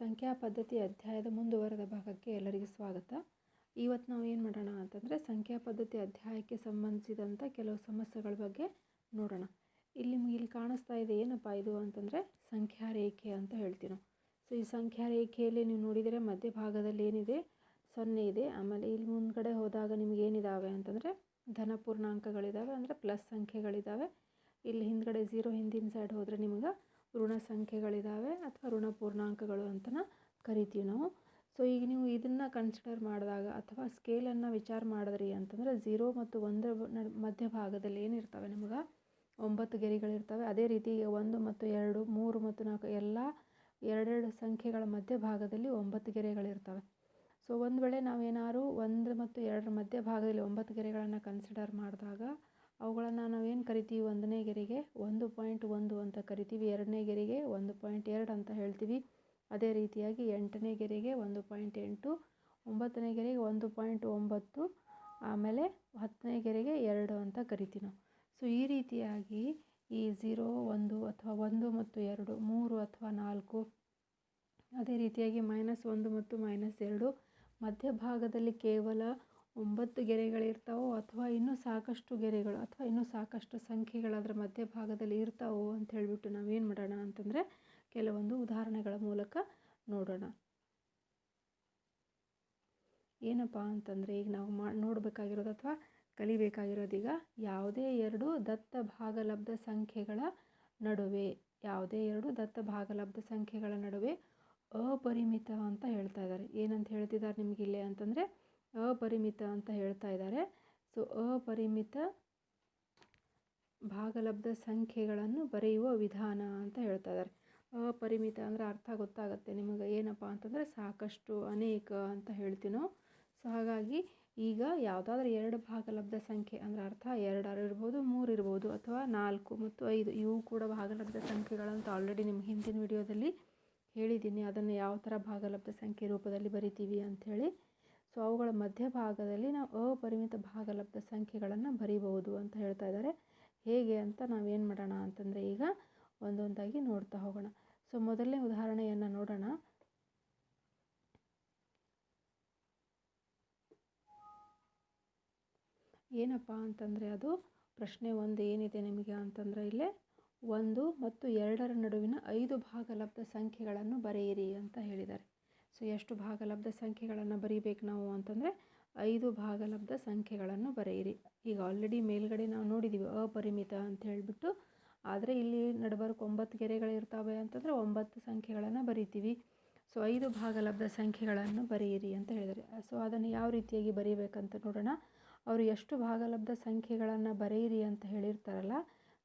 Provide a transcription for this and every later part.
ಸಂಖ್ಯಾ ಪದ್ಧತಿ ಅಧ್ಯಾಯದ ಮುಂದುವರೆದ ಭಾಗಕ್ಕೆ ಎಲ್ಲರಿಗೂ ಸ್ವಾಗತ. ಇವತ್ತು ನಾವು ಏನು ಮಾಡೋಣ ಅಂತಂದರೆ ಸಂಖ್ಯಾ ಪದ್ಧತಿ ಅಧ್ಯಾಯಕ್ಕೆ ಸಂಬಂಧಿಸಿದಂಥ ಕೆಲವು ಸಮಸ್ಯೆಗಳ ಬಗ್ಗೆ ನೋಡೋಣ. ಇಲ್ಲಿ ನಿಮ್ಗೆ ಇಲ್ಲಿ ಕಾಣಿಸ್ತಾ ಇದೆ ಏನಪ್ಪ ಇದು ಅಂತಂದರೆ ಸಂಖ್ಯಾ ರೇಖೆ ಅಂತ ಹೇಳ್ತೀವಿ ನಾವು ಸೊ, ಈ ಸಂಖ್ಯಾ ರೇಖೆಯಲ್ಲಿ ನೀವು ನೋಡಿದರೆ ಮಧ್ಯಭಾಗದಲ್ಲಿ ಏನಿದೆ? ಸೊನ್ನೆ ಇದೆ. ಆಮೇಲೆ ಇಲ್ಲಿ ಮುಂದ್ಗಡೆ ಹೋದಾಗ ನಿಮ್ಗೆ ಏನಿದ್ದಾವೆ ಅಂತಂದರೆ ಧನ ಪೂರ್ಣಾಂಕಗಳಿದ್ದಾವೆ ಅಂದರೆ ಪ್ಲಸ್ ಸಂಖ್ಯೆಗಳಿದ್ದಾವೆ ಇಲ್ಲಿ ಹಿಂದ್ಗಡೆ ಝೀರೋ ಹಿಂದಿನ ಸೈಡ್ ಹೋದರೆ ನಿಮ್ಗೆ ಋಣ ಸಂಖ್ಯೆಗಳಿದ್ದಾವೆ ಅಥವಾ ಋಣ ಪೂರ್ಣಾಂಕಗಳು ಅಂತನ ಕರಿತೀವಿ ನಾವು. ಸೊ ಈಗ ನೀವು ಇದನ್ನು ಕನ್ಸಿಡರ್ ಮಾಡಿದಾಗ ಅಥವಾ ಸ್ಕೇಲನ್ನು ವಿಚಾರ ಮಾಡಿದ್ರಿ ಅಂತಂದರೆ ಝೀರೋ ಮತ್ತು ಒಂದರ ನಡ್- ಮಧ್ಯಭಾಗದಲ್ಲಿ ಏನಿರ್ತವೆ ನಿಮ್ಗೆ? ಒಂಬತ್ತು ಗೆರೆಗಳಿರ್ತವೆ. ಅದೇ ರೀತಿ ಒಂದು ಮತ್ತು ಎರಡು, ಮೂರು ಮತ್ತು ನಾಲ್ಕು ಎಲ್ಲ ಎರಡೆರಡು ಸಂಖ್ಯೆಗಳ ಮಧ್ಯಭಾಗದಲ್ಲಿ ಒಂಬತ್ತು ಗೆರೆಗಳಿರ್ತವೆ. ಸೊ ಒಂದು ವೇಳೆ ನಾವೇನಾದ್ರು ಒಂದು ಮತ್ತು ಎರಡರ ಮಧ್ಯಭಾಗದಲ್ಲಿ ಒಂಬತ್ತು ಗೆರೆಗಳನ್ನು ಕನ್ಸಿಡರ್ ಮಾಡಿದಾಗ ಅವುಗಳನ್ನು ನಾವೇನು ಕರಿತೀವಿ? ಒಂದನೇ ಗೆರೆಗೆ ಒಂದು ಪಾಯಿಂಟ್ ಒಂದು ಅಂತ ಕರಿತೀವಿ. ಎರಡನೇ ಗೆರೆಗೆ ಒಂದು ಪಾಯಿಂಟ್ ಎರಡು ಅಂತ ಹೇಳ್ತೀವಿ. ಅದೇ ರೀತಿಯಾಗಿ ಎಂಟನೇ ಗೆರೆಗೆ ಒಂದು ಪಾಯಿಂಟ್ ಎಂಟು, ಒಂಬತ್ತನೇ ಗೆರೆಗೆ ಒಂದು ಪಾಯಿಂಟ್ ಒಂಬತ್ತು, ಆಮೇಲೆ ಹತ್ತನೇ ಗೆರೆಗೆ ಎರಡು ಅಂತ ಕರಿತೀವಿ ನಾವು. ಸೊ ಈ ರೀತಿಯಾಗಿ ಈ ಝೀರೋ, ಒಂದು ಅಥವಾ ಒಂದು ಮತ್ತು ಎರಡು, ಮೂರು ಅಥವಾ ನಾಲ್ಕು, ಅದೇ ರೀತಿಯಾಗಿ ಮೈನಸ್ ಒಂದು ಮತ್ತು ಮೈನಸ್ ಎರಡು, ಮಧ್ಯಭಾಗದಲ್ಲಿ ಕೇವಲ ಒಂಬತ್ತು ಗೆರೆಗಳಿರ್ತಾವೋ ಅಥವಾ ಇನ್ನೂ ಸಾಕಷ್ಟು ಗೆರೆಗಳು ಅಥವಾ ಇನ್ನೂ ಸಾಕಷ್ಟು ಸಂಖ್ಯೆಗಳು ಅದರ ಮಧ್ಯಭಾಗದಲ್ಲಿ ಇರ್ತಾವೋ ಅಂತ ಹೇಳಿಬಿಟ್ಟು ನಾವೇನು ಮಾಡೋಣ ಅಂತಂದರೆ ಕೆಲವೊಂದು ಉದಾಹರಣೆಗಳ ಮೂಲಕ ನೋಡೋಣ. ಏನಪ್ಪ ಅಂತಂದರೆ ಈಗ ನಾವು ಮಾ, ನೋಡಬೇಕಾಗಿರೋದು ಅಥವಾ ಕಲಿಬೇಕಾಗಿರೋದು ಈಗ ಯಾವುದೇ ಎರಡು ದತ್ತ ಭಾಗಲಬ್ಧ ಸಂಖ್ಯೆಗಳ ನಡುವೆ, ಯಾವುದೇ ಎರಡು ದತ್ತ ಭಾಗಲಬ್ಧ ಸಂಖ್ಯೆಗಳ ನಡುವೆ ಅಪರಿಮಿತ ಅಂತ ಹೇಳ್ತಾ ಇದ್ದಾರೆ. ಏನಂತ ಹೇಳ್ತಿದ್ದಾರೆ ನಿಮ್ಗೆ ಇಲ್ಲಿ ಅಂತಂದರೆ ಅಪರಿಮಿತ ಅಂತ ಹೇಳ್ತಾ ಇದ್ದಾರೆ. ಸೊ, ಅಪರಿಮಿತ ಭಾಗಲಬ್ಧ ಸಂಖ್ಯೆಗಳನ್ನು ಬರೆಯುವ ವಿಧಾನ ಅಂತ ಹೇಳ್ತಾ ಇದ್ದಾರೆ. ಅಪರಿಮಿತ ಅಂದರೆ ಅರ್ಥ ಗೊತ್ತಾಗುತ್ತೆ ನಿಮಗೆ. ಏನಪ್ಪ ಅಂತಂದರೆ ಸಾಕಷ್ಟು, ಅನೇಕ ಅಂತ ಹೇಳ್ತೀನೋ. ಸೊ, ಹಾಗಾಗಿ ಈಗ ಯಾವುದಾದ್ರೂ ಎರಡು ಭಾಗಲಬ್ಧ ಸಂಖ್ಯೆ ಅಂದರೆ ಅರ್ಥ ಎರಡಾರು ಇರ್ಬೋದು, ಮೂರು ಇರ್ಬೋದು ಅಥವಾ ನಾಲ್ಕು ಮತ್ತು ಐದು. ಇವು ಕೂಡ ಭಾಗಲಬ್ಧ ಸಂಖ್ಯೆಗಳಂತ ಆಲ್ರೆಡಿ ನಿಮ್ಮ ಹಿಂದಿನ ವಿಡಿಯೋದಲ್ಲಿ ಹೇಳಿದ್ದೀನಿ. ಅದನ್ನು ಯಾವ ಥರ ಭಾಗಲಬ್ಧ ಸಂಖ್ಯೆ ರೂಪದಲ್ಲಿ ಬರಿತೀವಿ ಅಂಥೇಳಿ. ಸೊ ಅವುಗಳ ಮಧ್ಯಭಾಗದಲ್ಲಿ ನಾವು ಅಪರಿಮಿತ ಭಾಗಲಬ್ಧ ಸಂಖ್ಯೆಗಳನ್ನು ಬರೀಬಹುದು ಅಂತ ಹೇಳ್ತಾ ಇದ್ದಾರೆ ಹೇಗೆ ಅಂತ ನಾವೇನು ಮಾಡೋಣ ಅಂತಂದರೆ ಈಗ ಒಂದೊಂದಾಗಿ ನೋಡ್ತಾ ಹೋಗೋಣ. ಸೊ ಮೊದಲನೇ ಉದಾಹರಣೆಯನ್ನು ನೋಡೋಣ. ಏನಪ್ಪ ಅಂತಂದರೆ ಅದು ಪ್ರಶ್ನೆ ಒಂದು ಏನಿದೆ ನಿಮಗೆ ಅಂತಂದರೆ ಇಲ್ಲೇ ಒಂದು ಮತ್ತು ಎರಡರ ನಡುವಿನ ಐದು ಭಾಗಲಬ್ಧ ಸಂಖ್ಯೆಗಳನ್ನು ಬರೆಯಿರಿ ಅಂತ ಹೇಳಿದ್ದಾರೆ. ಸೊ ಎಷ್ಟು ಭಾಗಲಬ್ಧ ಸಂಖ್ಯೆಗಳನ್ನು ಬರೀಬೇಕು ನಾವು ಅಂತಂದರೆ ಐದು ಭಾಗಲಬ್ಧ ಸಂಖ್ಯೆಗಳನ್ನು ಬರೆಯಿರಿ. ಈಗ ಆಲ್ರೆಡಿ ಮೇಲ್ಗಡೆ ನಾವು ನೋಡಿದ್ದೀವಿ ಅಪರಿಮಿತ ಅಂತ ಹೇಳಿಬಿಟ್ಟು. ಆದರೆ ಇಲ್ಲಿ ನಡಬರ್ಕ್ ಒಂಬತ್ತು ಗೆರೆಗಳಿರ್ತಾವೆ ಅಂತಂದರೆ ಒಂಬತ್ತು ಸಂಖ್ಯೆಗಳನ್ನು ಬರಿತೀವಿ. ಸೊ ಐದು ಭಾಗಲಬ್ಧ ಸಂಖ್ಯೆಗಳನ್ನು ಬರೆಯಿರಿ ಅಂತ ಹೇಳಿದರೆ ಸೊ ಅದನ್ನು ಯಾವ ರೀತಿಯಾಗಿ ಬರೀಬೇಕಂತ ನೋಡೋಣ. ಅವರು ಎಷ್ಟು ಭಾಗಲಬ್ಧ ಸಂಖ್ಯೆಗಳನ್ನು ಬರೆಯಿರಿ ಅಂತ ಹೇಳಿರ್ತಾರಲ್ಲ,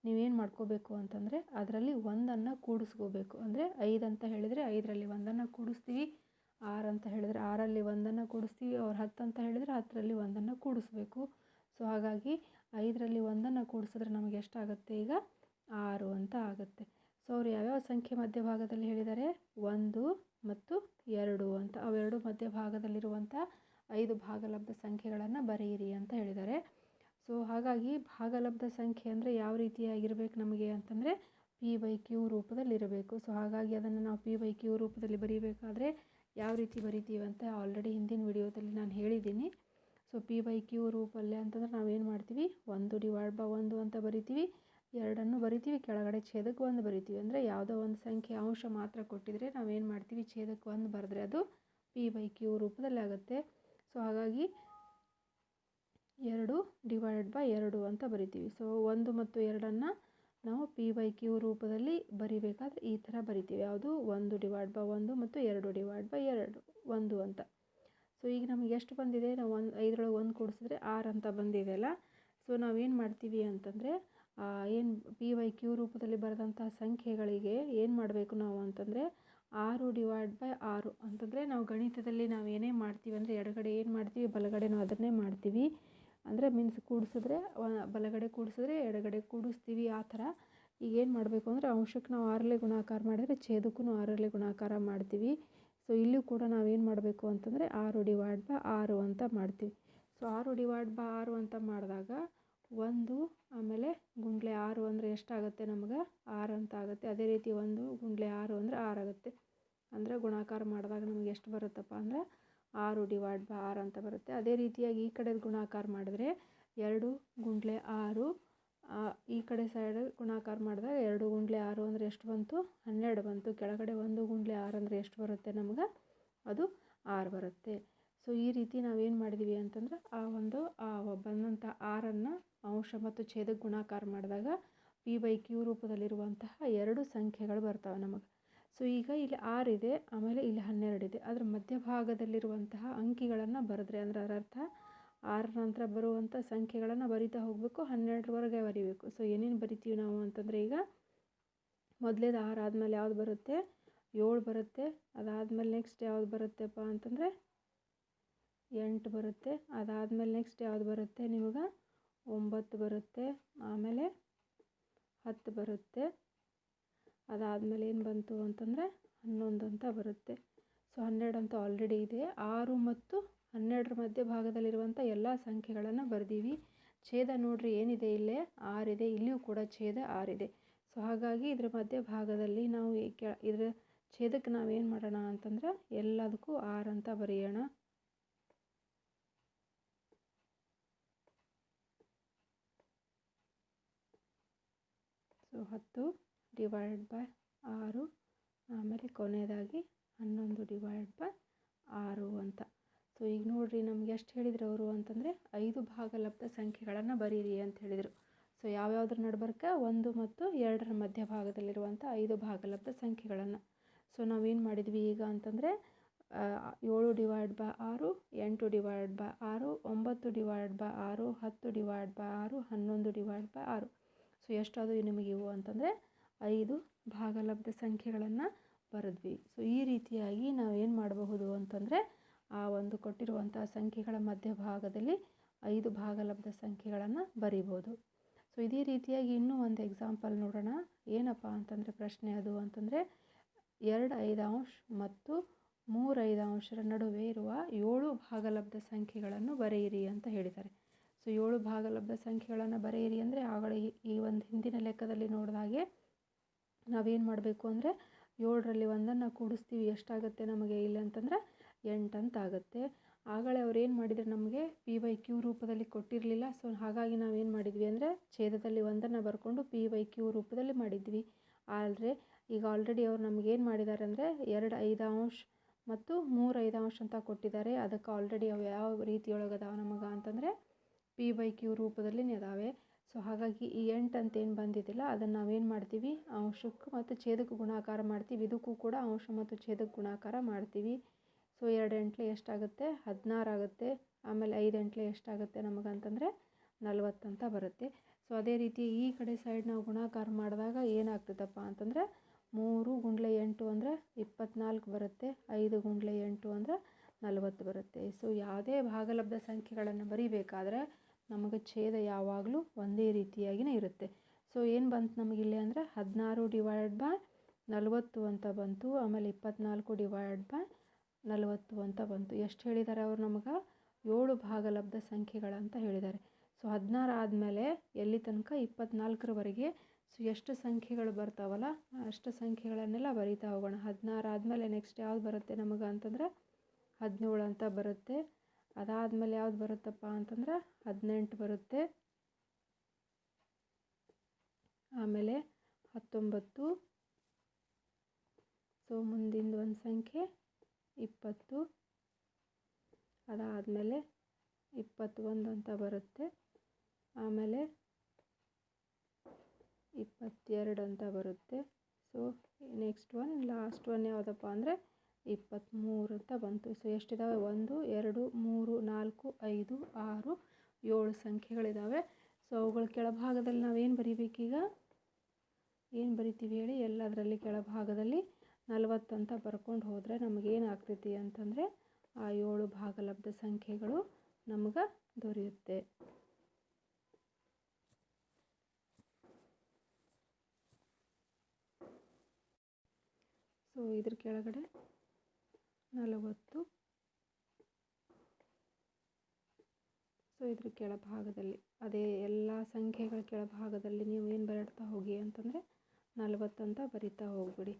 ನೀವೇನು ಮಾಡ್ಕೋಬೇಕು ಅಂತಂದರೆ ಅದರಲ್ಲಿ ಒಂದನ್ನು ಕೂಡಿಸ್ಕೋಬೇಕು. ಅಂದರೆ ಐದು ಅಂತ ಹೇಳಿದರೆ ಐದರಲ್ಲಿ ಒಂದನ್ನು ಕೂಡಿಸ್ತೀವಿ. ಆರು ಅಂತ ಹೇಳಿದರೆ ಆರಲ್ಲಿ ಒಂದನ್ನು ಕೂಡಿಸ್ತೀವಿ ಅವ್ರು ಹತ್ತು ಅಂತ ಹೇಳಿದರೆ ಹತ್ತರಲ್ಲಿ ಒಂದನ್ನು ಕೂಡಿಸ್ಬೇಕು. ಸೊ ಹಾಗಾಗಿ ಐದರಲ್ಲಿ ಒಂದನ್ನು ಕೂಡಿಸಿದ್ರೆ ನಮಗೆ ಎಷ್ಟಾಗುತ್ತೆ ಈಗ? ಆರು ಅಂತ ಆಗುತ್ತೆ. ಸೊ ಅವ್ರು ಯಾವ್ಯಾವ ಸಂಖ್ಯೆ ಮಧ್ಯಭಾಗದಲ್ಲಿ ಹೇಳಿದ್ದಾರೆ? ಒಂದು ಮತ್ತು ಎರಡು ಅಂತ. ಅವೆರಡು ಮಧ್ಯಭಾಗದಲ್ಲಿರುವಂಥ ಐದು ಭಾಗಲಬ್ಧ ಸಂಖ್ಯೆಗಳನ್ನು ಬರೆಯಿರಿ ಅಂತ ಹೇಳಿದ್ದಾರೆ. ಸೊ ಹಾಗಾಗಿ ಭಾಗಲಬ್ಧ ಸಂಖ್ಯೆ ಅಂದರೆ ಯಾವ ರೀತಿಯಾಗಿರ್ಬೇಕು ನಮಗೆ ಅಂತಂದರೆ ಪಿ ಬೈ ಕ್ಯೂ ರೂಪದಲ್ಲಿರಬೇಕು. ಸೊ ಹಾಗಾಗಿ ಅದನ್ನು ನಾವು ಪಿ ಬೈ ಕ್ಯೂ ರೂಪದಲ್ಲಿ ಬರೀಬೇಕಾದ್ರೆ ಯಾವ ರೀತಿ ಬರಿತೀವಿ ಅಂತ ಆಲ್ರೆಡಿ ಹಿಂದಿನ ವಿಡಿಯೋದಲ್ಲಿ ನಾನು ಹೇಳಿದ್ದೀನಿ. ಸೊ ಪಿ ಬೈ ಕ್ಯೂ ರೂಪಲ್ಲೇ ಅಂತಂದ್ರೆ ನಾವೇನು ಮಾಡ್ತೀವಿ? ಒಂದು ಡಿವೈಡ್ ಬೈ ಒಂದು ಅಂತ ಬರಿತೀವಿ. ಎರಡನ್ನು ಬರಿತೀವಿ. ಕೆಳಗಡೆ ಛೇದಕ್ಕೆ ಒಂದು ಬರಿತೀವಿ. ಅಂದರೆ ಯಾವುದೋ ಒಂದು ಸಂಖ್ಯೆ ಅಂಶ ಮಾತ್ರ ಕೊಟ್ಟಿದ್ರೆ ನಾವೇನು ಮಾಡ್ತೀವಿ? ಛೇದಕ್ಕೆ ಒಂದು ಬರೆದ್ರೆ ಅದು ಪಿ ಬೈ ಕ್ಯೂ ರೂಪದಲ್ಲಿ ಆಗುತ್ತೆ. ಸೊ ಹಾಗಾಗಿ ಎರಡು ಡಿವೈಡೆಡ್ ಬೈ ಎರಡು ಅಂತ ಬರಿತೀವಿ. ಸೊ ಒಂದು ಮತ್ತು ಎರಡನ್ನು ನಾವು ಪಿ ವೈ ಕ್ಯೂ ರೂಪದಲ್ಲಿ ಬರಿಬೇಕಾದ್ರೆ ಈ ಥರ ಬರಿತೀವಿ. ಯಾವುದು? ಒಂದು ಡಿವೈಡ್ ಬೈ ಒಂದು ಮತ್ತು ಎರಡು ಡಿವೈಡ್ ಬೈ ಎರಡು, ಒಂದು ಅಂತ. ಸೊ ಈಗ ನಮಗೆ ಎಷ್ಟು ಬಂದಿದೆ? ನಾವು ಒಂದು, ಐದರೊಳಗೆ ಒಂದು ಕೂಡಿಸಿದ್ರೆ ಆರು ಅಂತ ಬಂದಿದೆ ಅಲ್ಲ? ಸೊ ನಾವೇನು ಮಾಡ್ತೀವಿ ಅಂತಂದರೆ ಏನು ಪಿ ವೈ ಕ್ಯೂ ರೂಪದಲ್ಲಿ ಬರೆದಂಥ ಸಂಖ್ಯೆಗಳಿಗೆ ಏನು ಮಾಡಬೇಕು ನಾವು ಅಂತಂದರೆ, ಆರು ಡಿವೈಡ್ ಬೈ ಆರು ಅಂತಂದರೆ ನಾವು ಗಣಿತದಲ್ಲಿ ನಾವು ಏನೇ ಮಾಡ್ತೀವಿ ಅಂದರೆ ಎಡಗಡೆ ಏನು ಮಾಡ್ತೀವಿ? ಬಲಗಡೆ ನಾವು ಅದನ್ನೇ ಮಾಡ್ತೀವಿ. ಅಂದರೆ ಮೀನ್ಸ್ ಕೂಡಿಸಿದ್ರೆ ಬಲಗಡೆ ಕೂಡಿಸಿದ್ರೆ ಎಡಗಡೆ ಕೂಡಿಸ್ತೀವಿ ಆ ಥರ. ಈಗ ಏನು ಮಾಡಬೇಕು ಅಂದರೆ ಅಂಶಕ್ಕೆ ನಾವು ಆರಲ್ಲೇ ಗುಣಾಕಾರ ಮಾಡಿದರೆ ಛೇದಕ್ಕೂ ಆರಲ್ಲೇ ಗುಣಾಕಾರ ಮಾಡ್ತೀವಿ. ಸೊ ಇಲ್ಲೂ ಕೂಡ ನಾವೇನು ಮಾಡಬೇಕು ಅಂತಂದರೆ ಆರು ಡಿವೈಡ್ ಬೈ ಆರು ಅಂತ ಮಾಡ್ತೀವಿ. ಸೊ ಆರು ಡಿವೈಡ್ ಬೈ ಆರು ಅಂತ ಮಾಡಿದಾಗ ಒಂದು ಆಮೇಲೆ ಗುಂಡ್ಲೆ ಆರು ಅಂದರೆ ಎಷ್ಟಾಗುತ್ತೆ ನಮ್ಗೆ? ಆರು ಅಂತ ಆಗುತ್ತೆ. ಅದೇ ರೀತಿ ಒಂದು ಗುಂಡ್ಲೆ ಆರು ಅಂದರೆ ಆರು ಆಗುತ್ತೆ. ಅಂದರೆ ಗುಣಾಕಾರ ಮಾಡಿದಾಗ ನಮಗೆ ಎಷ್ಟು ಬರುತ್ತಪ್ಪ ಅಂದರೆ ಆರು ಡಿವೈಡ್ ಬೈ ಆರು ಅಂತ ಬರುತ್ತೆ. ಅದೇ ರೀತಿಯಾಗಿ ಈ ಕಡೆ ಗುಣಾಕಾರ ಮಾಡಿದ್ರೆ ಎರಡು ಗುಂಡ್ಲೆ ಆರು ಈ ಕಡೆ ಸೈಡ್ ಗುಣಾಕಾರ ಮಾಡಿದಾಗ ಎರಡು ಗುಂಡ್ಲೆ ಆರು ಅಂದರೆ ಎಷ್ಟು ಬಂತು? ಹನ್ನೆರಡು ಬಂತು. ಕೆಳಗಡೆ ಒಂದು ಗುಂಡ್ಲೆ ಆರು ಅಂದರೆ ಎಷ್ಟು ಬರುತ್ತೆ ನಮ್ಗೆ? ಅದು ಆರು ಬರುತ್ತೆ. ಸೊ ಈ ರೀತಿ ನಾವೇನು ಮಾಡಿದ್ವಿ ಅಂತಂದ್ರೆ ಆ ಒಂದು ಬಂದಂಥ ಆರನ್ನು ಅಂಶ ಮತ್ತು ಛೇದಕ್ಕೆ ಗುಣಾಕಾರ ಮಾಡಿದಾಗ ಪಿ ಬೈ ಕ್ಯೂ ರೂಪದಲ್ಲಿರುವಂತಹ ಎರಡು ಸಂಖ್ಯೆಗಳು ಬರ್ತವೆ ನಮಗೆ. ಸೊ ಈಗ ಇಲ್ಲಿ ಆರಿದೆ ಆಮೇಲೆ ಇಲ್ಲಿ ಹನ್ನೆರಡಿದೆ ಅದರ ಮಧ್ಯಭಾಗದಲ್ಲಿರುವಂತಹ ಅಂಕಿಗಳನ್ನು ಬರೆದ್ರೆ ಅಂದರೆ ಅದರ ಅರ್ಥ ಆರ ನಂತರ ಬರುವಂಥ ಸಂಖ್ಯೆಗಳನ್ನು ಬರಿತಾ ಹೋಗಬೇಕು, ಹನ್ನೆರಡರವರೆಗೆ ಬರಿಬೇಕು. ಸೊ ಏನೇನು ಬರಿತೀವಿ ನಾವು ಅಂತಂದರೆ ಈಗ ಮೊದಲೇದು ಆರು ಆದಮೇಲೆ ಯಾವ್ದು ಬರುತ್ತೆ? ಏಳು ಬರುತ್ತೆ. ಅದಾದಮೇಲೆ ನೆಕ್ಸ್ಟ್ ಯಾವ್ದು ಬರುತ್ತೆಪ್ಪ ಅಂತಂದರೆ ಎಂಟು ಬರುತ್ತೆ. ಅದಾದಮೇಲೆ ನೆಕ್ಸ್ಟ್ ಯಾವ್ದು ಬರುತ್ತೆ? ನಿಮಗೆ ಒಂಬತ್ತು ಬರುತ್ತೆ. ಆಮೇಲೆ ಹತ್ತು ಬರುತ್ತೆ. ಅದಾದಮೇಲೆ ಏನು ಬಂತು ಅಂತಂದರೆ ಹನ್ನೊಂದು ಅಂತ ಬರುತ್ತೆ. ಸೊ ಹನ್ನೆರಡು ಅಂತ ಆಲ್ರೆಡಿ ಇದೆ. ಆರು ಮತ್ತು ಹನ್ನೆರಡರ ಮಧ್ಯ ಭಾಗದಲ್ಲಿರುವಂಥ ಎಲ್ಲ ಸಂಖ್ಯೆಗಳನ್ನು ಬರೆದೀವಿ. ಛೇದ ನೋಡ್ರಿ, ಏನಿದೆ ಇಲ್ಲೇ? ಆರಿದೆ. ಇಲ್ಲಿಯೂ ಕೂಡ ಛೇದ ಆರಿದೆ. ಸೊ ಹಾಗಾಗಿ ಇದರ ಮಧ್ಯ ಭಾಗದಲ್ಲಿ ನಾವು ಕೆ ಇದರ ಛೇದಕ್ಕೆ ನಾವೇನು ಮಾಡೋಣ ಅಂತಂದ್ರೆ ಎಲ್ಲದಕ್ಕೂ ಆರು ಅಂತ ಬರೆಯೋಣ. ಸೊ ಹತ್ತು. ಡಿವೈಡ್ ಬೈ ಆರು, ಆಮೇಲೆ ಕೊನೆಯದಾಗಿ ಹನ್ನೊಂದು ಡಿವೈಡ್ ಬೈ ಆರು ಅಂತ. ಸೊ ಈಗ ನೋಡಿರಿ ನಮ್ಗೆ ಎಷ್ಟು ಹೇಳಿದ್ರು ಅವರು ಅಂತಂದರೆ, ಐದು ಭಾಗಲಬ್ಧ ಸಂಖ್ಯೆಗಳನ್ನು ಬರೀರಿ ಅಂತ ಹೇಳಿದರು. ಸೊ ಯಾವ್ಯಾವ್ದ್ರ ನಡ್ಬರ್ಕ? ಒಂದು ಮತ್ತು ಎರಡರ ಮಧ್ಯಭಾಗದಲ್ಲಿರುವಂಥ ಐದು ಭಾಗಲಬ್ಧ ಸಂಖ್ಯೆಗಳನ್ನು. ಸೊ ನಾವೇನು ಮಾಡಿದ್ವಿ ಈಗ ಅಂತಂದರೆ ಏಳು ಡಿವೈಡ್ ಬೈ ಆರು, ಎಂಟು ಡಿವೈಡ್ ಬೈ ಆರು, ಒಂಬತ್ತು ಡಿವೈಡ್ ಬೈ ಆರು, ಹತ್ತು ಡಿವೈಡ್ ಬೈ ಆರು, ಹನ್ನೊಂದು ಡಿವೈಡ್ ಬೈ ಆರು. ಸೊ ಎಷ್ಟಾದವು ನಿಮಗೆ ಇವು ಅಂತಂದರೆ ಐದು ಭಾಗಲಬ್ಧ ಸಂಖ್ಯೆಗಳನ್ನು ಬರೆದ್ವಿ. ಸೊ ಈ ರೀತಿಯಾಗಿ ನಾವು ಏನು ಮಾಡಬಹುದು ಅಂತಂದರೆ, ಆ ಒಂದು ಕೊಟ್ಟಿರುವಂಥ ಸಂಖ್ಯೆಗಳ ಮಧ್ಯಭಾಗದಲ್ಲಿ ಐದು ಭಾಗಲಬ್ಧ ಸಂಖ್ಯೆಗಳನ್ನು ಬರಿಬೋದು ಸೊ ಇದೇ ರೀತಿಯಾಗಿ ಇನ್ನೂ ಒಂದು ಎಕ್ಸಾಂಪಲ್ ನೋಡೋಣ. ಏನಪ್ಪ ಅಂತಂದರೆ, ಪ್ರಶ್ನೆ ಅದು ಅಂತಂದರೆ, ಎರಡು ಐದಾಂಶ ಮತ್ತು ಮೂರು ಐದಾಂಶರ ನಡುವೆ ಇರುವ ಏಳು ಭಾಗಲಬ್ಧ ಸಂಖ್ಯೆಗಳನ್ನು ಬರೆಯಿರಿ ಅಂತ ಹೇಳಿದ್ದಾರೆ. ಸೊ ಏಳು ಭಾಗಲಬ್ಧ ಸಂಖ್ಯೆಗಳನ್ನು ಬರೆಯಿರಿ ಅಂದರೆ, ಆಗಲೇ ಈ ಒಂದು ಹಿಂದಿನ ಲೆಕ್ಕದಲ್ಲಿ ನೋಡಿದ ಹಾಗೆ ನಾವೇನು ಮಾಡಬೇಕು ಅಂದರೆ ಏಳರಲ್ಲಿ ಒಂದನ್ನು ಕೂಡಿಸ್ತೀವಿ, ಎಷ್ಟಾಗುತ್ತೆ ನಮಗೆ ಇಲ್ಲ ಅಂತಂದ್ರೆ ಎಂಟು ಅಂತ ಆಗುತ್ತೆ ಆಗಲೇ ಅವ್ರು ಏನು ಮಾಡಿದ್ರು ನಮಗೆ ಪಿ ವೈ ಕ್ಯೂ ರೂಪದಲ್ಲಿ ಕೊಟ್ಟಿರಲಿಲ್ಲ, ಸೊ ಹಾಗಾಗಿ ನಾವೇನು ಮಾಡಿದ್ವಿ ಅಂದರೆ ಛೇದದಲ್ಲಿ ಒಂದನ್ನು ಬರ್ಕೊಂಡು ಪಿ ವೈ ಕ್ಯೂ ರೂಪದಲ್ಲಿ ಮಾಡಿದ್ವಿ. ಆದರೆ ಈಗ ಆಲ್ರೆಡಿ ಅವ್ರು ನಮಗೇನು ಮಾಡಿದ್ದಾರೆ ಅಂದರೆ ಎರಡು ಐದಾಂಶ ಮತ್ತು ಮೂರು ಐದಾಂಶ ಅಂತ ಕೊಟ್ಟಿದ್ದಾರೆ. ಅದಕ್ಕೆ ಆಲ್ರೆಡಿ ಅವು ಯಾವ ರೀತಿಯೊಳಗೆ ಅದಾವೆ ನಮಗೆ ಅಂತಂದರೆ ಪಿ ವೈ ಕ್ಯೂ ರೂಪದಲ್ಲಿ ಅದಾವೆ. ಸೊ ಹಾಗಾಗಿ ಈ ಎಂಟು ಅಂತ ಏನು ಬಂದಿದ್ದಿಲ್ಲ, ಅದನ್ನು ನಾವೇನು ಮಾಡ್ತೀವಿ? ಅಂಶಕ್ಕೆ ಮತ್ತು ಛೇದಕ್ಕೆ ಗುಣಾಕಾರ ಮಾಡ್ತೀವಿ. ಇದಕ್ಕೂ ಕೂಡ ಅಂಶ ಮತ್ತು ಛೇದಕ್ಕೆ ಗುಣಾಕಾರ ಮಾಡ್ತೀವಿ. ಸೊ ಎರಡು ಎಂಟ್ಲೆ ಎಷ್ಟಾಗುತ್ತೆ? ಹದಿನಾರು ಆಗುತ್ತೆ. ಆಮೇಲೆ ಐದು ಎಂಟ್ಲೆ ಎಷ್ಟಾಗುತ್ತೆ ನಮಗಂತಂದರೆ ನಲ್ವತ್ತಂತ ಬರುತ್ತೆ. ಸೊ ಅದೇ ರೀತಿ ಈ ಕಡೆ ಸೈಡ್ ನಾವು ಗುಣಾಕಾರ ಮಾಡಿದಾಗ ಏನಾಗ್ತದಪ್ಪ ಅಂತಂದರೆ ಮೂರು ಗುಂಡ್ಲೆ ಎಂಟು ಅಂದರೆ ಇಪ್ಪತ್ನಾಲ್ಕು ಬರುತ್ತೆ. ಐದು ಗುಂಡ್ಲೆ ಎಂಟು ಅಂದರೆ ನಲವತ್ತು ಬರುತ್ತೆ. ಸೊ ಯಾವುದೇ ಭಾಗಲಬ್ಧ ಸಂಖ್ಯೆಗಳನ್ನು ಬರಿಬೇಕಾದ್ರೆ ನಮಗೆ ಛೇದ ಯಾವಾಗಲೂ ಒಂದೇ ರೀತಿಯಾಗಿಯೇ ಇರುತ್ತೆ. ಸೊ ಏನು ಬಂತು ನಮಗಿಲ್ಲಿ ಅಂದರೆ ಹದಿನಾರು ಡಿವೈಡ್ ಬೈ ನಲವತ್ತು ಅಂತ ಬಂತು, ಆಮೇಲೆ ಇಪ್ಪತ್ನಾಲ್ಕು ಡಿವೈಡ್ ಬೈ ನಲವತ್ತು ಅಂತ ಬಂತು. ಎಷ್ಟು ಹೇಳಿದ್ದಾರೆ ಅವ್ರು ನಮಗೆ? ಏಳು ಭಾಗಲಬ್ಧ ಸಂಖ್ಯೆಗಳಂತ ಹೇಳಿದ್ದಾರೆ ಸೊ ಹದಿನಾರು ಆದಮೇಲೆ ಎಲ್ಲಿ ತನಕ? ಇಪ್ಪತ್ನಾಲ್ಕರವರೆಗೆ. ಸೊ ಎಷ್ಟು ಸಂಖ್ಯೆಗಳು ಬರ್ತಾವಲ್ಲ? ಅಷ್ಟು ಸಂಖ್ಯೆಗಳನ್ನೆಲ್ಲ ಬರೀತಾ ಹೋಗೋಣ. ಹದಿನಾರು ಆದಮೇಲೆ ನೆಕ್ಸ್ಟ್ ಯಾವ್ದು ಬರುತ್ತೆ ನಮಗೆ ಅಂತಂದ್ರೆ? ಹದಿನೇಳು ಅಂತ ಬರುತ್ತೆ. ಅದಾದಮೇಲೆ ಯಾವ್ದು ಬರುತ್ತಪ್ಪ ಅಂತಂದ್ರೆ ಹದಿನೆಂಟು ಬರುತ್ತೆ. ಆಮೇಲೆ ಹತ್ತೊಂಬತ್ತು. ಸೊ ಮುಂದಿನ ಒಂದು ಸಂಖ್ಯೆ, ಇಪ್ಪತ್ತು. ಅದಾದಮೇಲೆ ಇಪ್ಪತ್ತೊಂದು ಅಂತ ಬರುತ್ತೆ. ಆಮೇಲೆ ಇಪ್ಪತ್ತೆರಡು ಅಂತ ಬರುತ್ತೆ. So next one last one ಯಾವುದಪ್ಪ ಅಂದರೆ ಇಪ್ಪತ್ತ್ಮೂರು ಅಂತ ಬಂತು. ಸೊ ಎಷ್ಟಿದ್ದಾವೆ ಒಂದು, ಎರಡು, ಮೂರು, ನಾಲ್ಕು, ಐದು, ಆರು, ಏಳು ಸಂಖ್ಯೆಗಳಿದ್ದಾವೆ ಸೊ ಅವುಗಳ ಕೆಳಭಾಗದಲ್ಲಿ ನಾವೇನು ಬರೀಬೇಕೀಗ? ಏನು ಬರಿತೀವಿ ಹೇಳಿ? ಎಲ್ಲದರಲ್ಲಿ ಕೆಳಭಾಗದಲ್ಲಿ ನಲವತ್ತು ಅಂತ ಬರ್ಕೊಂಡು ಹೋದರೆ ನಮಗೇನಾಗ್ತೈತಿ ಅಂತಂದರೆ ಆ ಏಳು ಭಾಗಲಬ್ಧ ಸಂಖ್ಯೆಗಳು ನಮಗೆ ದೊರೆಯುತ್ತೆ. ಸೊ ಇದ್ರ ಕೆಳಗಡೆ ನಲವತ್ತು. ಸೊ ಇದ್ರ ಕೆಳಭಾಗದಲ್ಲಿ, ಅದೇ ಎಲ್ಲ ಸಂಖ್ಯೆಗಳ ಕೆಳಭಾಗದಲ್ಲಿ ನೀವು ಏನು ಬರಡ್ತಾ ಹೋಗಿ ಅಂತಂದರೆ ನಲವತ್ತಂತ ಬರಿತಾ ಹೋಗ್ಬಿಡಿ.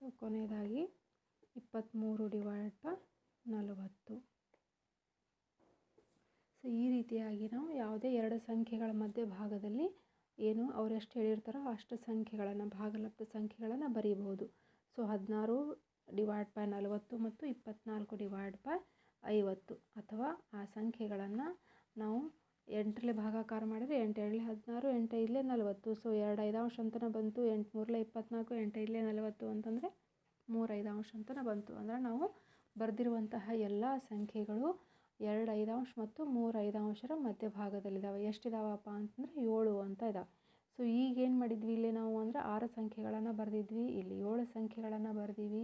ಸೊ ಕೊನೆಯದಾಗಿ ಇಪ್ಪತ್ತ್ಮೂರು ಡಿವೈಡ್ ಬೈ ನಲವತ್ತು. ಸೊ ಈ ರೀತಿಯಾಗಿ ನಾವು ಯಾವುದೇ ಎರಡು ಸಂಖ್ಯೆಗಳ ಮಧ್ಯ ಭಾಗದಲ್ಲಿ ಏನು ಅವರೆಷ್ಟು ಹೇಳಿರ್ತಾರೋ ಅಷ್ಟು ಸಂಖ್ಯೆಗಳನ್ನು, ಭಾಗಲಬ್ಧ ಸಂಖ್ಯೆಗಳನ್ನು ಬರೀಬಹುದು. ಸೊ ಹದಿನಾರು ಡಿವೈಡ್ ಬೈ ನಲವತ್ತು ಮತ್ತು ಇಪ್ಪತ್ತ್ನಾಲ್ಕು ಡಿವೈಡ್ ಬೈ ಐವತ್ತು. ಅಥವಾ ಆ ಸಂಖ್ಯೆಗಳನ್ನು ನಾವು ಎಂಟರಲ್ಲಿ ಭಾಗಾಕಾರ ಮಾಡಿದರೆ ಎಂಟು ಎರಡಲೇ ಹದಿನಾರು, ಎಂಟು ಐದಲೇ ನಲವತ್ತು. ಸೊ ಎರಡು ಐದಾಂಶ ಅಂತನ ಬಂತು, ಎಂಟು ಮೂರಲೇ ಇಪ್ಪತ್ನಾಲ್ಕು, ಎಂಟು ಐದಲೇ ನಲವತ್ತು ಅಂತಂದರೆ ಮೂರು ಐದಾಂಶ ಅಂತನ ಬಂತು. ಅಂದರೆ ನಾವು ಬರೆದಿರುವಂತಹ ಎಲ್ಲ ಸಂಖ್ಯೆಗಳು ಎರಡು ಐದಾಂಶ ಮತ್ತು ಮೂರು ಐದಾಂಶರ ಮಧ್ಯಭಾಗದಲ್ಲಿದ್ದಾವೆ ಎಷ್ಟಿದಾವಪ್ಪ ಅಂತಂದರೆ ಏಳು ಅಂತ ಇದ್ದಾವೆ ಸೊ ಈಗ ಏನು ಮಾಡಿದ್ವಿ ಇಲ್ಲಿ ನಾವು ಅಂದರೆ ಆರು ಸಂಖ್ಯೆಗಳನ್ನು ಬರೆದಿದ್ವಿ, ಇಲ್ಲಿ ಏಳು ಸಂಖ್ಯೆಗಳನ್ನು ಬರೆದೀವಿ.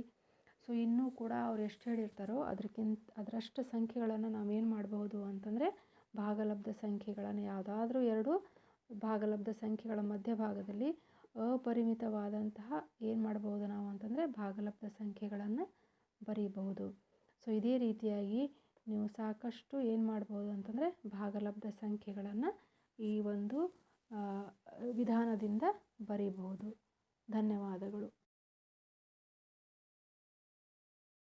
ಸೊ ಇನ್ನೂ ಕೂಡ ಅವ್ರು ಎಷ್ಟು ಹೇಳಿರ್ತಾರೋ ಅದಕ್ಕಿಂತ ಅದರಷ್ಟು ಸಂಖ್ಯೆಗಳನ್ನು ನಾವೇನು ಮಾಡಬಹುದು ಅಂತಂದರೆ ಭಾಗಲಬ್ಧ ಸಂಖ್ಯೆಗಳನ್ನು, ಯಾವುದಾದ್ರೂ ಎರಡು ಭಾಗಲಬ್ಧ ಸಂಖ್ಯೆಗಳ ಮಧ್ಯಭಾಗದಲ್ಲಿ ಅಪರಿಮಿತವಾದಂತಹ ಏನು ಮಾಡಬಹುದು ನಾವು ಅಂತಂದರೆ ಭಾಗಲಬ್ಧ ಸಂಖ್ಯೆಗಳನ್ನು ಬರೀಬಹುದು. ಸೊ ಇದೇ ರೀತಿಯಾಗಿ ನೀವು ಸಾಕಷ್ಟು ಏನು ಮಾಡ್ಬೋದು ಅಂತಂದರೆ ಭಾಗಲಬ್ಧ ಸಂಖ್ಯೆಗಳನ್ನು ಈ ಒಂದು ವಿಧಾನದಿಂದ ಬರೀಬಹುದು. ಧನ್ಯವಾದಗಳು.